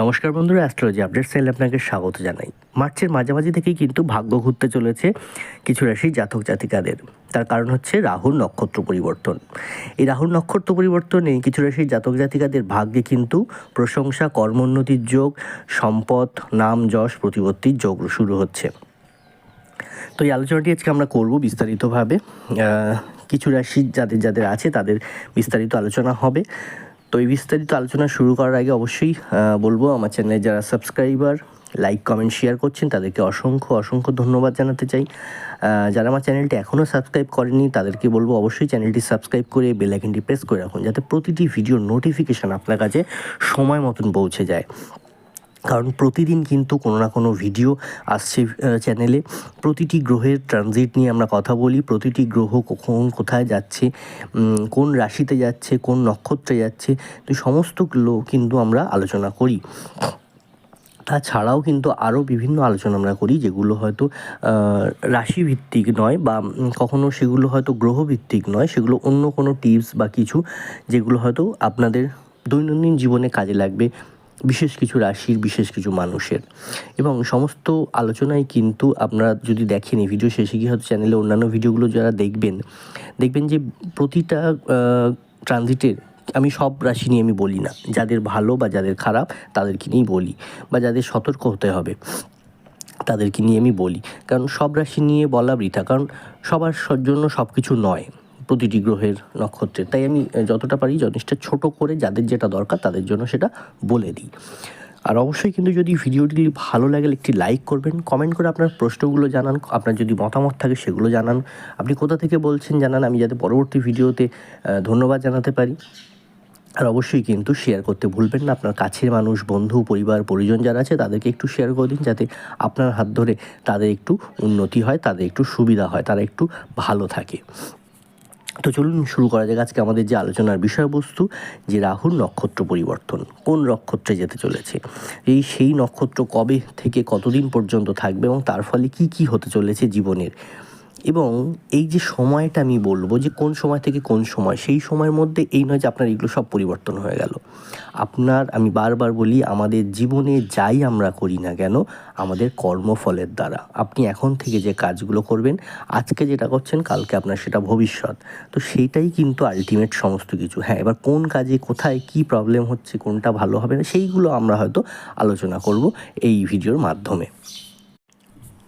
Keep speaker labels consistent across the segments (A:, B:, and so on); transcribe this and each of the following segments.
A: নমস্কার বন্ধুরা astrology update চ্যানেলে আপনাকে স্বাগত জানাই। মার্চের মাঝামাঝি থেকেই কিন্তু ভাগ্য ঘুরতে চলেছে কিছু রাশি জাতক জাতিকাদের। তার কারণ হচ্ছে রাহুর নক্ষত্র পরিবর্তন। এই রাহুর নক্ষত্র পরিবর্তনে কিছু রাশির জাতক জাতিকাদের ভাগ্যে কিন্তু প্রশংসা, কর্মোন্নতির যোগ, সম্পদ, নাম, যশ, প্রতিপত্তির যোগ শুরু হচ্ছে। তো এই আলোচনাটি আজকে আমরা করব বিস্তারিতভাবে। কিছু রাশি যাদের যাদের আছে তাদের বিস্তারিত আলোচনা হবে। তো এই বিস্তারিত আলোচনা শুরু করার আগে অবশ্যই বলব আমার চ্যানেলে যারা সাবস্ক্রাইবার লাইক কমেন্ট শেয়ার করছেন, তাদেরকে অসংখ্য অসংখ্য ধন্যবাদ জানাতে চাই। যারা আমার চ্যানেলটি এখনও সাবস্ক্রাইব করেনি তাদেরকে বলব অবশ্যই চ্যানেলটি সাবস্ক্রাইব করে বেল আইকনটি প্রেস করে রাখুন, যাতে প্রতিটি ভিডিও নোটিফিকেশান আপনার কাছে সময় মতন পৌঁছে যায়। কারণ প্রতিদিন কিন্তু কোনো না কোনো ভিডিও আসছে চ্যানেলে প্রতিটি গ্রহের ট্রানজিট নিয়ে আমরা কথা বলি, প্রতিটি গ্রহ কখন কোথায় যাচ্ছে কোন রাশিতে যাচ্ছে, কোন নক্ষত্রে যাচ্ছে, তো সমস্তগুলো কিন্তু আমরা আলোচনা করি। তাছাড়াও কিন্তু আরও বিভিন্ন আলোচনা আমরা করি, যেগুলো হয়তো রাশিভিত্তিক নয় বা কখনো সেগুলো হয়তো গ্রহভিত্তিক নয়। সেগুলো অন্য কোনো টিপস বা কিছু যেগুলো হয়তো আপনাদের দৈনন্দিন জীবনে কাজে লাগবে। বিশেষ কিছু রাশির, বিশেষ কিছু মানুষের। এবং সমস্ত আলোচনায় কিন্তু আপনারা যদি দেখেন এই ভিডিও শেষে গিয়ে হয়তো চ্যানেলে অন্যান্য ভিডিওগুলো যারা দেখবেন দেখবেন যে প্রতিটা ট্রানজিটের আমি সব রাশি নিয়ে আমি বলি না। যাদের ভালো বা যাদের খারাপ, তাদেরকে নিয়েই বলি। বা যাদের সতর্ক হতে হবে, তাদেরকে নিয়ে আমি বলি। কারণ সব রাশি নিয়ে বলা বৃথা। কারণ সবার জন্য সব কিছু নয়। প্রতিটি গ্রহের নক্ষত্রের তাই আমি যতটা পারি জিনিসটা ছোট করে যাদের যেটা দরকার তাদের জন্য সেটা বলে দিই। আর অবশ্যই কিন্তু যদি ভিডিওটি ভালো লাগে, একটি লাইক করবেন, কমেন্ট করে আপনার প্রশ্নগুলো জানান, আপনার যদি মতামত থাকে সেগুলো জানান। আপনি কোথা থেকে বলছেন জানান, আমি যাতে পরবর্তী ভিডিওতে ধন্যবাদ জানাতে পারি। আর অবশ্যই কিন্তু শেয়ার করতে ভুলবেন না। আপনার কাছের মানুষ, বন্ধু, পরিবার, পরিজন যারা আছে তাদেরকে একটু শেয়ার করে দিন যাতে আপনার হাত ধরে তাদের একটু উন্নতি হয়, তাদের একটু সুবিধা হয়, তারা একটু ভালো থাকে। তো চলুন শুরু করা যাক আজকে আমাদের যে আলোচনার বিষয়বস্তু, যে রাহুর নক্ষত্র পরিবর্তন। কোন নক্ষত্রে যেতে চলেছে? এই সেই নক্ষত্র কবে থেকে কতদিন পর্যন্ত থাকবে এবং তার ফলে কি কি হতে চলেছে জীবনের? এবং এই যে সময়টা আমি বলব যে কোন সময় থেকে কোন সময়, সেই সময়ের মধ্যে এই নয় যে আপনার এগুলো সব পরিবর্তন হয়ে গেল। আপনার, আমি বারবার বলি, আমাদের জীবনে যাই আমরা করি না কেন, আমাদের কর্মফলের দ্বারা। আপনি এখন থেকে যে কাজগুলো করবেন, আজকে যেটা করছেন, কালকে আপনার সেটা ভবিষ্যৎ। তো সেইটাই কিন্তু আলটিমেট সমস্ত কিছু। হ্যাঁ এবার কোন কাজে কোথায় কি প্রবলেম হচ্ছে, কোনটা ভালো হবে না, সেইগুলো আমরা হয়তো আলোচনা করব এই ভিডিওর মাধ্যমে।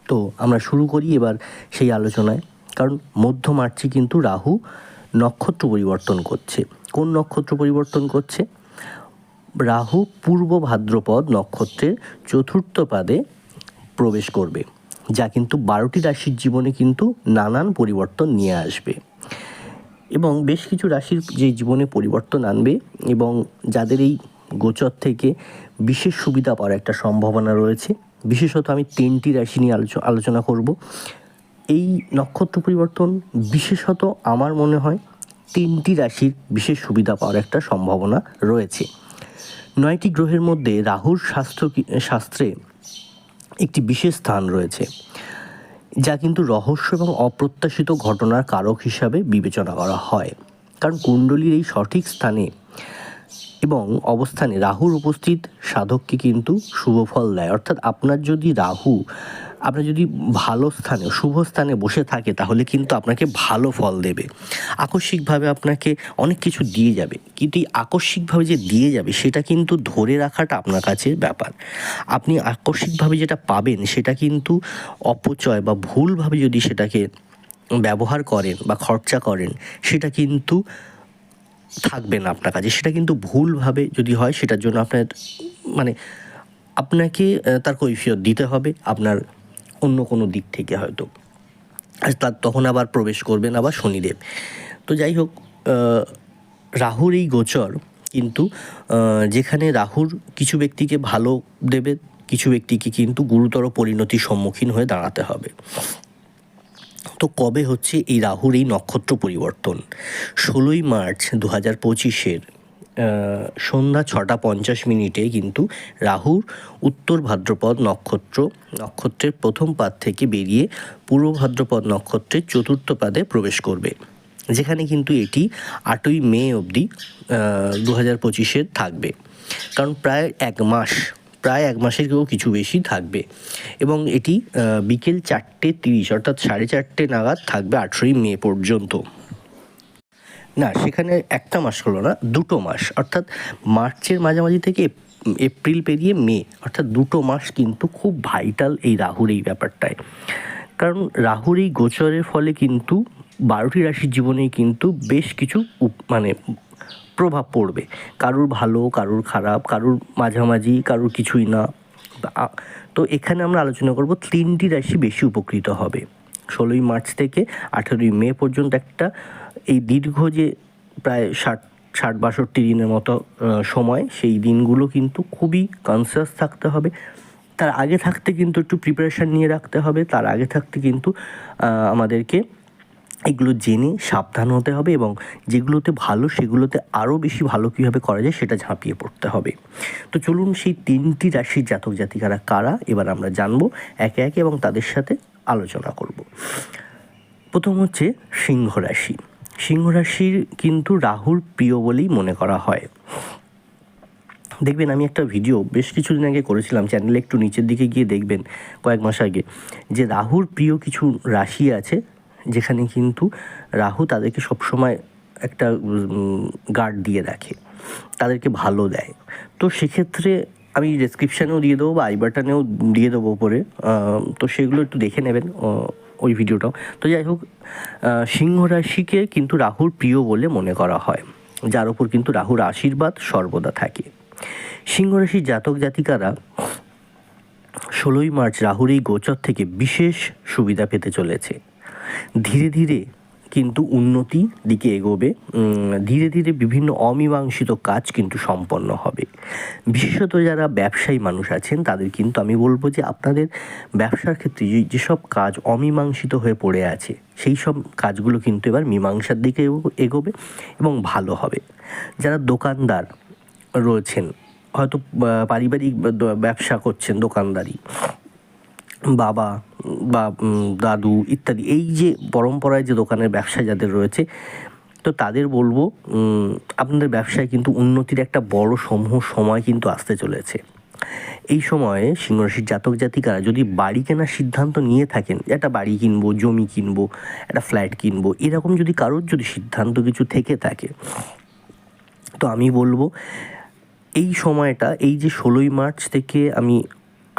A: তো আমরা শুরু করি এবার সেই আলোচনায়। কারণ মধ্য মার্চে কিন্তু রাহু নক্ষত্র পরিবর্তন করছে। কোন নক্ষত্র পরিবর্তন করছে? রাহু পূর্ব ভাদ্রপদ নক্ষত্রের চতুর্থ পাদে প্রবেশ করবে, যা কিন্তু বারোটি রাশির জীবনে কিন্তু নানান পরিবর্তন নিয়ে আসবে। এবং বেশ কিছু রাশির যে জীবনে পরিবর্তন আনবে এবং যাদের এই গোচর থেকে বিশেষ সুবিধা পাওয়ার একটা সম্ভাবনা রয়েছে বিশেষত আমি তিনটি রাশি নিয়ে আলোচ- আলোচনা করব। এই নক্ষত্র পরিবর্তন বিশেষত আমার মনে হয় তিনটি রাশির বিশেষ সুবিধা পাওয়ার একটা সম্ভাবনা রয়েছে। নয়টি গ্রহের মধ্যে রাহুর স্বাস্থ্য শাস্ত্রে একটি বিশেষ স্থান রয়েছে, যা কিন্তু রহস্য এবং অপ্রত্যাশিত ঘটনার কারক হিসাবে বিবেচনা করা হয়। কারণ কুণ্ডলীর এই সঠিক স্থানে এবং অবস্থানে রাহুর উপস্থিত, সাধককে কিন্তু শুভ ফল দেয়। অর্থাৎ আপনার যদি রাহু, আপনার যদি ভালো স্থানে, শুভ স্থানে বসে থাকে, তাহলে কিন্তু আপনাকে ভালো ফল দেবে। আকস্মিকভাবে আপনাকে অনেক কিছু দিয়ে যাবে। কিন্তু এই আকস্মিকভাবে যে দিয়ে যাবে, সেটা কিন্তু ধরে রাখাটা আপনার কাছে ব্যাপার। আপনি আকস্মিকভাবে যেটা পাবেন, সেটা কিন্তু অপচয় বা ভুলভাবে যদি সেটাকে ব্যবহার করেন বা খরচা করেন, সেটা কিন্তু থাকবে না আপনার কাছে সেটা কিন্তু ভুলভাবে যদি হয়, সেটার জন্য আপনার মানে আপনাকে তার কৈফিয়ত দিতে হবে আপনার অন্য কোনো দিক থেকে হয়তো। আর তার তখন আবার প্রবেশ করবেন আবার শনিদেব। তো যাই হোক রাহুর এই গোচর কিন্তু যেখানে রাহুর কিছু ব্যক্তিকে ভালো দেবে, কিছু ব্যক্তিকে কিন্তু গুরুতর পরিণতির সম্মুখীন হয়ে দাঁড়াতে হবে। তো কবে হচ্ছে এই রাহুর এই নক্ষত্র পরিবর্তন? ষোলোই মার্চ দু হাজার পঁচিশের সন্ধ্যা ছটা পঞ্চাশ মিনিটে কিন্তু রাহুর উত্তর ভাদ্রপদ নক্ষত্র, নক্ষত্রের প্রথম পাদ থেকে বেরিয়ে পূর্ব ভাদ্রপদ নক্ষত্রের চতুর্থ পাদে প্রবেশ করবে। যেখানে কিন্তু এটি আটই মে অবধি দু হাজার পঁচিশের থাকবে। কারণ প্রায় এক মাস প্রায় এক মাসের কেউ কিছু বেশি থাকবে। এবং এটি বিকেল চারটে তিরিশ, অর্থাৎ সাড়ে চারটে নাগাদ থাকবে আঠেরোই মে পর্যন্ত। না, সেখানে একটা মাস হলো না, দুটো মাস। অর্থাৎ মার্চের মাঝামাঝি থেকে এপ্রিল পেরিয়ে মে, অর্থাৎ দুটো মাস কিন্তু খুব ভাইটাল এই রাহুর এই ব্যাপারটায়। কারণ রাহুর এই গোচরের ফলে কিন্তু বারোটি রাশির জীবনেই কিন্তু বেশ কিছু মানে প্রভাব পড়বে। কারুর ভালো, কারুর খারাপ, কারুর মাঝামাঝি, কারুর কিছুই না। তো এখানে আমরা আলোচনা করব তিনটি রাশি বেশি উপকৃত হবে। ষোলোই মার্চ থেকে আঠেরোই মে পর্যন্ত একটা এই দীর্ঘ যে প্রায় ষাট ষাট, বাষট্টি দিনের মতো সময়, সেই দিনগুলো কিন্তু খুবই কনসিয়াস থাকতে হবে। তার আগে থাকতে কিন্তু একটু প্রিপারেশান নিয়ে রাখতে হবে। তার আগে থাকতে কিন্তু আমাদেরকে এগুলো জেনে সাবধান হতে হবে এবং যেগুলোতে ভালো, সেগুলোতে আরও বেশি ভালো কীভাবে করা যায় সেটা ঝাঁপিয়ে পড়তে হবে। তো চলুন সেই তিনটি রাশির জাতক জাতিকারা কারা? এবার আমরা জানব একে একে এবং তাদের সাথে আলোচনা করব। প্রথম হচ্ছে সিংহ রাশি। সিংহ রাশির কিন্তু রাহুর প্রিয় বলেই মনে করা হয়। দেখবেন আমি একটা ভিডিও বেশ কিছুদিন আগে করেছিলাম, চ্যানেলে একটু নিচের দিকে গিয়ে দেখবেন কয়েক মাস আগে, যে রাহুর প্রিয় কিছু রাশি আছে যেখানে কিন্তু রাহু তাদেরকে সবসময় একটা গার্ড দিয়ে রাখে, তাদেরকে ভালো দেয়। তো সেক্ষেত্রে আমি ডেসক্রিপশানেও দিয়ে দেবো বা আই বাটনেও দিয়ে দেবো উপরে তো সেগুলো একটু দেখে নেবেন ওই ভিডিওটাও তো যাই হোক সিংহ রাশিকে কিন্তু রাহুর প্রিয় বলে মনে করা হয়, যার ওপর কিন্তু রাহুর আশীর্বাদ সর্বদা থাকে। সিংহ রাশির জাতক জাতিকারা ষোলোই মার্চ রাহুর এই গোচর থেকে বিশেষ সুবিধা পেতে চলেছে। ধীরে ধীরে কিন্তু উন্নতি দিকে এগোবে। ধীরে ধীরে বিভিন্ন অমীমাংসিত কাজ কিন্তু সম্পন্ন হবে। বিশেষত যারা ব্যবসায়ী মানুষ আছেন, তাদের কিন্তু আমি বলব যে আপনাদের ব্যবসার ক্ষেত্রে যেসব কাজ অমীমাংসিত হয়ে পড়ে আছে, সেই সব কাজগুলো কিন্তু এবার মীমাংসার দিকে এগো- এগোবে এবং ভালো হবে। যারা দোকানদার রয়েছেন, হয়তো পারিবারিক ব্যবসা করছেন দোকানদারি, বাবা বা দাদু ইত্যাদি, এই যে পরম্পরায় যে দোকানের ব্যবসা যাদের রয়েছে, তো তাদের বলব আপনাদের ব্যবসায় কিন্তু উন্নতির একটা বড় সমূহ সময় কিন্তু আসতে চলেছে। এই সময়ে সিংহরাশির জাতক জাতিকারা যদি বাড়ি কেনার সিদ্ধান্ত নিয়ে থাকেন, একটা বাড়ি কিনবো, জমি কিনবো, একটা ফ্ল্যাট কিনবো, এরকম যদি কারোর যদি সিদ্ধান্ত কিছু থেকে থাকে, তো আমি বলব, এই সময়টা, এই যে ষোলোই মার্চ থেকে আমি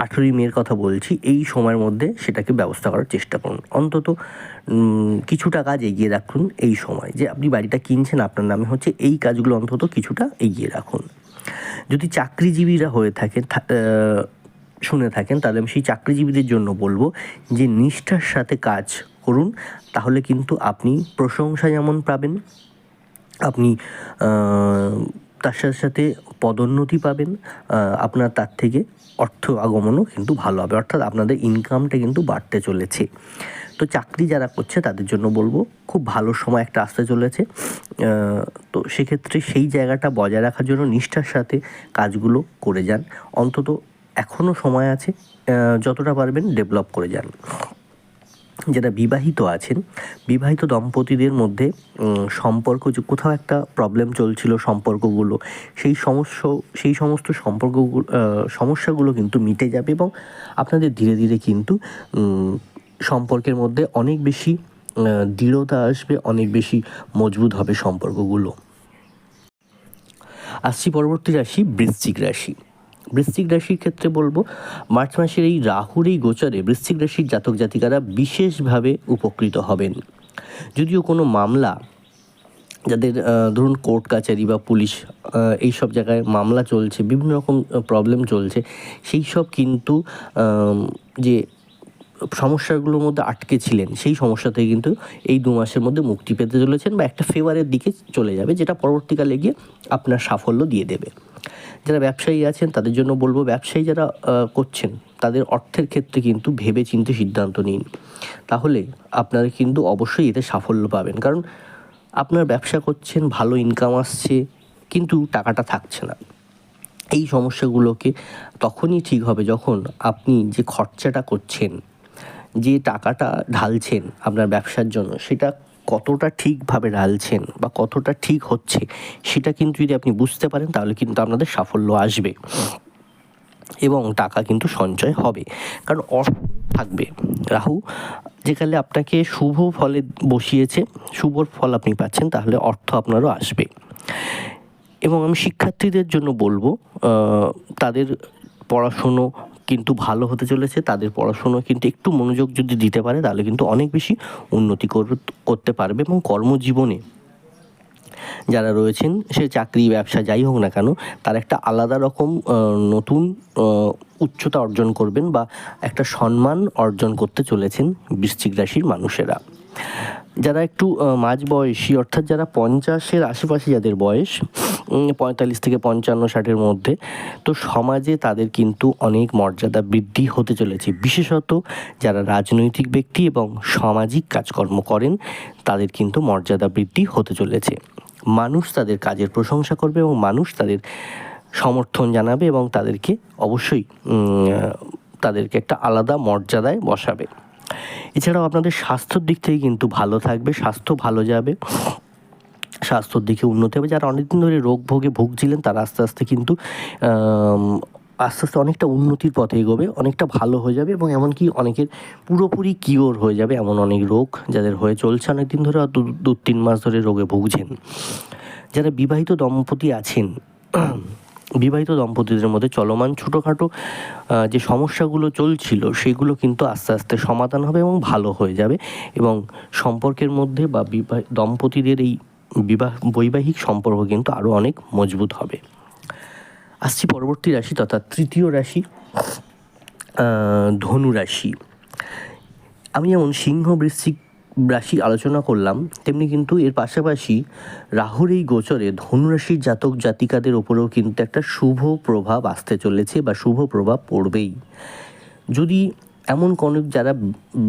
A: আঠেরোই মের কথা বলছি, এই সময়ের মধ্যে সেটাকে ব্যবস্থা করার চেষ্টা করুন। অন্তত কিছুটা কাজ এগিয়ে রাখুন এই সময়। যে আপনি বাড়িটা কিনছেন, আপনার নামে হচ্ছে এই কাজগুলো অন্তত কিছুটা এগিয়ে রাখুন। যদি চাকরিজীবীরা হয়ে থাকেন শুনে থাকেন, তাহলে আমি সেই চাকরিজীবীদের জন্য বলব যে নিষ্ঠার সাথে কাজ করুন, তাহলে কিন্তু আপনি প্রশংসা যেমন পাবেন, আপনি তার সাথে সাথে পদোন্নতি পাবেন আপনার তার থেকে অর্থ আগমনও কিন্তু ভালো হবে। অর্থাৎ আপনাদের ইনকামটা কিন্তু বাড়তে চলেছে। তো চাকরি যারা করছে, তাদের জন্য বলব, খুব ভালো সময় একটা আসতে চলেছে। তো সেক্ষেত্রে সেই জায়গাটা বজায় রাখার জন্য নিষ্ঠার সাথে কাজগুলো করে যান। অন্তত এখনও সময় আছে যতটা পারবেন ডেভেলপ করে যান। যারা বিবাহিত আছেন, বিবাহিত দম্পতিদের মধ্যে সম্পর্ক যে, কোথাও একটা প্রবলেম চলছিল সম্পর্কগুলো, সেই সমস্য সেই সমস্ত সম্পর্কগুলো সমস্যাগুলো কিন্তু মিটে যাবে এবং আপনাদের ধীরে ধীরে কিন্তু সম্পর্কের মধ্যে অনেক বেশি দৃঢ়তা আসবে, অনেক বেশি মজবুত হবে সম্পর্কগুলো। আসছি পরবর্তী রাশি বৃশ্চিক রাশি। বৃশ্চিক রাশির ক্ষেত্রে বলব, মার্চ মাসের এই রাহুর এই গোচরে বৃশ্চিক রাশির জাতক জাতিকারা বিশেষভাবে উপকৃত হবেন। যদিও কোনো মামলা, যাদের ধরুন কোর্ট কাচারি বা পুলিশ এই সব জায়গায় মামলা চলছে, বিভিন্ন রকম প্রবলেম চলছে, সেই সব কিন্তু যে সমস্যাগুলোর মধ্যে আটকে ছিলেন, সেই সমস্যা থেকে কিন্তু এই দু মাসের মধ্যে মুক্তি পেতে চলেছেন বা একটা ফেভারের দিকে চলে যাবে, যেটা পরবর্তীকালে গিয়ে আপনার সাফল্য দিয়ে দেবে। যারা ব্যবসায়ী আছেন, তাদের জন্য বলব ব্যবসায়ী যারা করছেন, তাদের অর্থের ক্ষেত্রে কিন্তু ভেবে চিন্তে সিদ্ধান্ত নিন। তাহলে আপনারা কিন্তু অবশ্যই এতে সাফল্য পাবেন। কারণ আপনার ব্যবসা করছেন, ভালো ইনকাম আসছে, কিন্তু টাকাটা থাকছে না। এই সমস্যাগুলোকে তখনই ঠিক হবে যখন আপনি যে খরচাটা করছেন, যে টাকাটা ঢালছেন আপনার ব্যবসার জন্য, সেটা কতটা ঠিকভাবে ঢালছেন বা কতটা ঠিক হচ্ছে, সেটা কিন্তু যদি আপনি বুঝতে পারেন, তাহলে কিন্তু আপনাদের সাফল্য আসবে। এবং টাকা কিন্তু সঞ্চয় হবে। কারণ অর্থ থাকবে। রাহু, যেখানে আপনাকে শুভ ফলে বসিয়েছে, শুভ ফল আপনি পাচ্ছেন, তাহলে অর্থ আপনারও আসবে। এবং আমি শিক্ষার্থীদের জন্য বলব তাদের পড়াশুনো কিন্তু ভালো হতে চলেছে, তাদের পড়াশুনো কিন্তু একটু মনোযোগ যদি দিতে পারে, তাহলে কিন্তু অনেক বেশি উন্নতি কর- করতে পারবে এবং কর্মজীবনে যারা রয়েছেন, সে চাকরি, ব্যবসা যাই হোক না কেন, তার একটা আলাদা রকম নতুন উচ্চতা অর্জন করবেন বা একটা সম্মান অর্জন করতে চলেছেন বৃশ্চিক রাশির মানুষেরা। যারা একটু মাঝ বয়সী, অর্থাৎ যারা পঞ্চাশের আশেপাশে যাদের বয়স পঁয়তাল্লিশ থেকে পঞ্চান্ন, ষাটের মধ্যে, তো সমাজে তাদের কিন্তু অনেক মর্যাদা বৃদ্ধি হতে চলেছে। বিশেষত যারা রাজনৈতিক ব্যক্তি এবং সামাজিক কাজকর্ম করেন, তাদের কিন্তু মর্যাদা বৃদ্ধি হতে চলেছে। মানুষ তাদের কাজের প্রশংসা করবে এবং মানুষ তাদের সমর্থন জানাবে এবং তাদেরকে অবশ্যই তাদেরকে একটা আলাদা মর্যাদায় বসাবে। এছাড়াও আপনাদের স্বাস্থ্যর দিক থেকে কিন্তু ভালো থাকবে, স্বাস্থ্য ভালো যাবে, স্বাস্থ্যর দিকে উন্নতি হবে। যারা অনেকদিন ধরে রোগ ভোগে ভুগছিলেন, তারা আস্তে আস্তে কিন্তু আস্তে আস্তে অনেকটা উন্নতির পথে এগোবে, অনেকটা ভালো হয়ে যাবে এবং এমনকি অনেকের পুরোপুরি কিওর হয়ে যাবে এমন অনেক রোগ যাদের হয়ে চলছে অনেক দিন ধরে দু, তিন মাস ধরে রোগে ভুগছেন। যারা বিবাহিত দম্পতি আছেন বিবাহিত দম্পতিদের মধ্যে চলমান ছোটোখাটো যে সমস্যাগুলো চলছিল, সেগুলো কিন্তু আস্তে আস্তে সমাধান হবে এবং ভালো হয়ে যাবে এবং সম্পর্কের মধ্যে বা বিবাহ, দম্পতিদের এই বিবাহ, বৈবাহিক সম্পর্ক কিন্তু আরও অনেক মজবুত হবে। আসছি পরবর্তী রাশি তথা তৃতীয় রাশি ধনু রাশি। আমি যেমন সিংহ বৃশ্চিক রাশি আলোচনা করলাম, তেমনি কিন্তু এর পাশাপাশি রাহুর এই গোচরে ধনুরাশির জাতক জাতিকাদের ওপরেও কিন্তু একটা শুভ প্রভাব আসতে চলেছে বা শুভ প্রভাব পড়বেই। যদি এমন কোনো যারা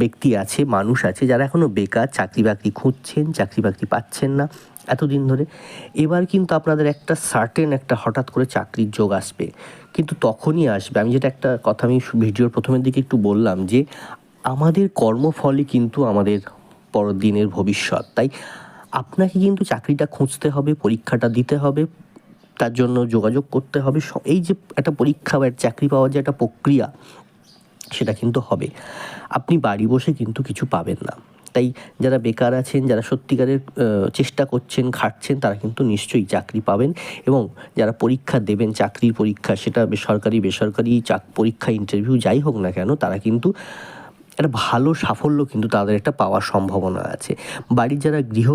A: ব্যক্তি আছে, মানুষ আছে, যারা এখনও বেকার চাকরি বাকরি খুঁজছেন চাকরি বাকরি পাচ্ছেন না এতদিন ধরে, এবার কিন্তু আপনাদের একটা সার্টেন একটা হঠাৎ করে চাকরির যোগ আসবে। কিন্তু তখনই আসবে। আমি যেটা একটা কথা আমি ভিডিওর প্রথমের দিকে একটু বললাম যে, আমাদের কর্মফলই কিন্তু আমাদের পরের দিনের ভবিষ্যৎ। তাই আপনাকে কিন্তু চাকরিটা খুঁজতে হবে, পরীক্ষাটা দিতে হবে, তার জন্য যোগাযোগ করতে হবে। এই যে একটা পরীক্ষা বা চাকরি পাওয়ার যে একটা প্রক্রিয়া, সেটা কিন্তু হবে। আপনি বাড়ি বসে কিন্তু কিছু পাবেন না। তাই যারা বেকার আছেন, যারা সত্যিকারের চেষ্টা করছেন, খাটছেন, তারা কিন্তু নিশ্চয়ই চাকরি পাবেন এবং যারা পরীক্ষা দেবেন, চাকরির পরীক্ষা, সেটা বেসরকারি বেসরকারি চাক, পরীক্ষা, ইন্টারভিউ যাই হোক না কেন, তারা কিন্তু একটা ভালো সাফল্য কিন্তু তাদের একটা পাওয়ার সম্ভাবনা আছে। বাড়ির যারা গৃহ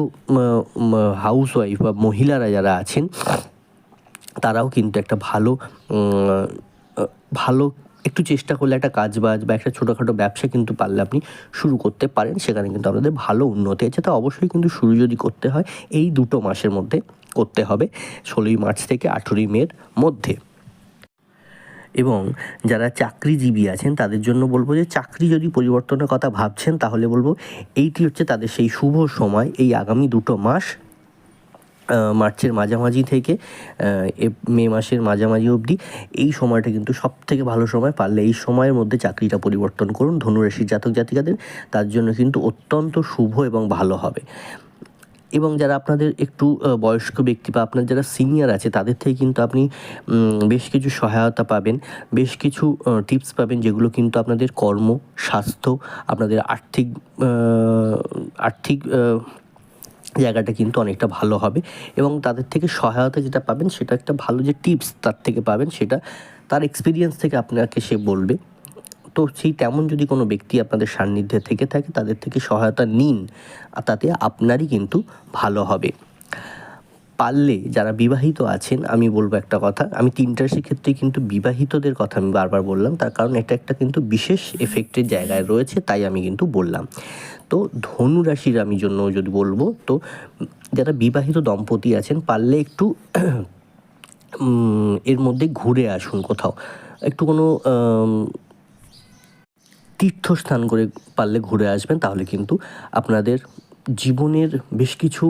A: হাউস ওয়াইফ বা মহিলারা যারা আছেন, তারাও কিন্তু একটা ভালো ভালো একটু চেষ্টা করলে একটা কাজ বাজ বা একটা ছোটোখাটো ব্যবসা কিন্তু পারলে আপনি শুরু করতে পারেন। সেখানে কিন্তু আপনাদের ভালো উন্নতি আছে। তা অবশ্যই কিন্তু শুরু যদি করতে হয়, এই দুটো মাসের মধ্যে করতে হবে, ষোলোই মার্চ থেকে আঠেরোই মের মধ্যে। এবং যারা চাকরিজীবী আছেন, তাদের জন্য বলব যে চাকরি যদি পরিবর্তনের কথা ভাবছেন, তাহলে বলব এইটি হচ্ছে তাদের সেই শুভ সময়, এই আগামী দুটো মাস মার্চের মাঝামাঝি থেকে মে মাসের মাঝামাঝি অবধি। এই সময়টা কিন্তু সব থেকে ভালো সময়, পারলে এই সময়ের মধ্যে চাকরিটা পরিবর্তন করুন। ধনুরাশির জাতক জাতিকাদের, তার জন্য কিন্তু অত্যন্ত শুভ এবং ভালো হবে। এবং যারা আপনাদের একটু বয়স্ক ব্যক্তি বা আপনার যারা সিনিয়র আছে, তাদের থেকে কিন্তু আপনি বেশ কিছু সহায়তা পাবেন। বেশ কিছু টিপস পাবেন যেগুলো কিন্তু আপনাদের কর্ম, স্বাস্থ্য, আপনাদের আর্থিক আর্থিক জায়গাটা কিন্তু অনেকটা ভালো হবে এবং তাদের থেকে সহায়তা যেটা পাবেন সেটা একটা ভালো যে টিপস তার থেকে পাবেন সেটা, তার এক্সপিরিয়েন্স থেকে আপনাকে সে বলবে। তো সেই তেমন যদি কোনো ব্যক্তি আপনাদের সান্নিধ্যে থেকে থাকে, তাদের থেকে সহায়তা নিন তাতে আপনারই কিন্তু ভালো হবে। পারলে যারা বিবাহিত আছেন, আমি বলব একটা কথা, আমি তিনটা রাশির ক্ষেত্রে কিন্তু বিবাহিতদের কথা আমি বারবার বললাম, তার কারণ এটা একটা কিন্তু বিশেষ এফেক্টের জায়গায় রয়েছে, তাই আমি কিন্তু বললাম। তো ধনু রাশির আমি জন্য যদি বলব, তো যারা বিবাহিত দম্পতি আছেন, পারলে একটু এর মধ্যে ঘুরে আসুন কোথাও। একটু কোনো তীর্থস্থান করে পারলে ঘুরে আসবেন, তাহলে কিন্তু আপনাদের জীবনের বেশ কিছু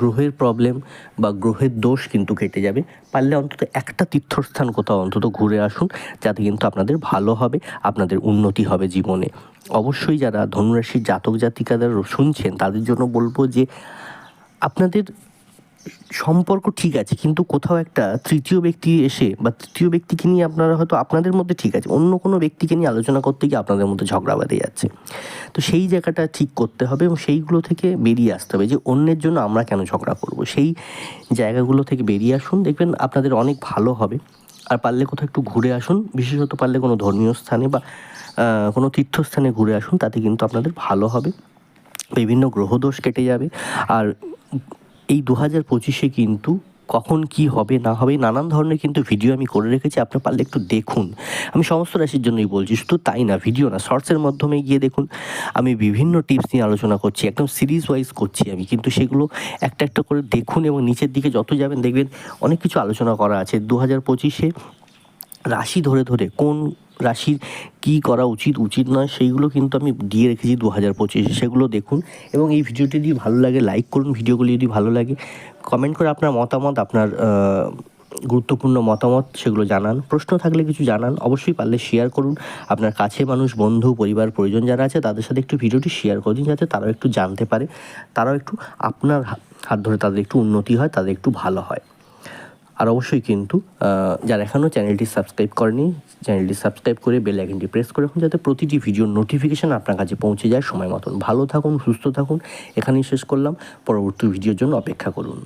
A: গ্রহের প্রবলেম বা গ্রহের দোষ কিন্তু কেটে যাবে। পারলে অন্তত একটা তীর্থস্থান কোথাও অন্তত ঘুরে আসুন, যাতে কিন্তু আপনাদের ভালো হবে, আপনাদের উন্নতি হবে জীবনে। অবশ্যই যারা ধনুরাশির জাতক জাতিকাদের শুনছেন, তাদের জন্য বলব যে আপনাদের সম্পর্ক ঠিক আছে, কিন্তু কোথাও একটা তৃতীয় ব্যক্তি এসে বা তৃতীয় ব্যক্তিকে নিয়ে আপনারা হয়তো আপনাদের মধ্যে ঠিক আছে, অন্য কোনো ব্যক্তিকে নিয়ে আলোচনা করতে গিয়ে আপনাদের মধ্যে ঝগড়া বেঁধে যাচ্ছে। তো সেই জায়গাটা ঠিক করতে হবে এবং সেইগুলো থেকে বেরিয়ে আসতে হবে যে অন্যের জন্য আমরা কেন ঝগড়া করব। সেই জায়গাগুলো থেকে বেরিয়ে আসুন, দেখবেন আপনাদের অনেক ভালো হবে। আর পারলে কোথাও একটু ঘুরে আসুন, বিশেষত পারলে কোনো ধর্মীয় স্থানে বা কোনো তীর্থস্থানে ঘুরে আসুন, তাতে কিন্তু আপনাদের ভালো হবে। বিভিন্ন গ্রহদোষ কেটে যাবে। আর এই দু হাজার পঁচিশে কিন্তু কখন কি হবে, না হবে, নানান ধরনের কিন্তু ভিডিও আমি করে রেখেছি, আপনার পারলে একটু দেখুন। আমি সমস্ত রাশির জন্যই বলছি, শুধু তাই না ভিডিও না শর্টসের মাধ্যমে গিয়ে দেখুন, আমি বিভিন্ন টিপস নিয়ে আলোচনা করছি, একদম সিরিজ ওয়াইজ করছি আমি, কিন্তু সেগুলো একটা একটা করে দেখুন এবং নিচের দিকে যত যাবেন দেখবেন অনেক কিছু আলোচনা করা আছে। দু হাজার পঁচিশে রাশি ধরে ধরে কোন রাশির কী করা উচিত উচিত নয়, সেইগুলো কিন্তু আমি দিয়ে রেখেছি দু হাজার পঁচিশে। সেগুলো দেখুন এবং এই ভিডিওটি যদি ভালো লাগে লাইক করুন। ভিডিওগুলি যদি ভালো লাগে কমেন্ট করে আপনার মতামত, আপনার গুরুত্বপূর্ণ মতামত, সেগুলো জানান। প্রশ্ন থাকলে কিছু জানান, অবশ্যই পারলে শেয়ার করুন। আপনার কাছে মানুষ, বন্ধু, পরিবার প্রয়োজন যারা আছে, তাদের সাথে একটু ভিডিওটি শেয়ার করে দিন, যাতে তারাও একটু জানতে পারে। তারাও একটু আপনার হাত ধরে তাদের একটু উন্নতি হয়, তাদের একটু ভালো হয়। আর অবশ্যই কিন্তু যারা এখনও চ্যানেলটি সাবস্ক্রাইব করেনি, চ্যানেলটি সাবস্ক্রাইব করে বেল আইকনটি প্রেস করে রাখুন যাতে প্রতিটি ভিডিওর নোটিফিকেশান আপনার কাছে পৌঁছে যায় সময় মতন। ভালো থাকুন, সুস্থ থাকুন। এখানেই শেষ করলাম। পরবর্তী ভিডিওর জন্য অপেক্ষা করুন।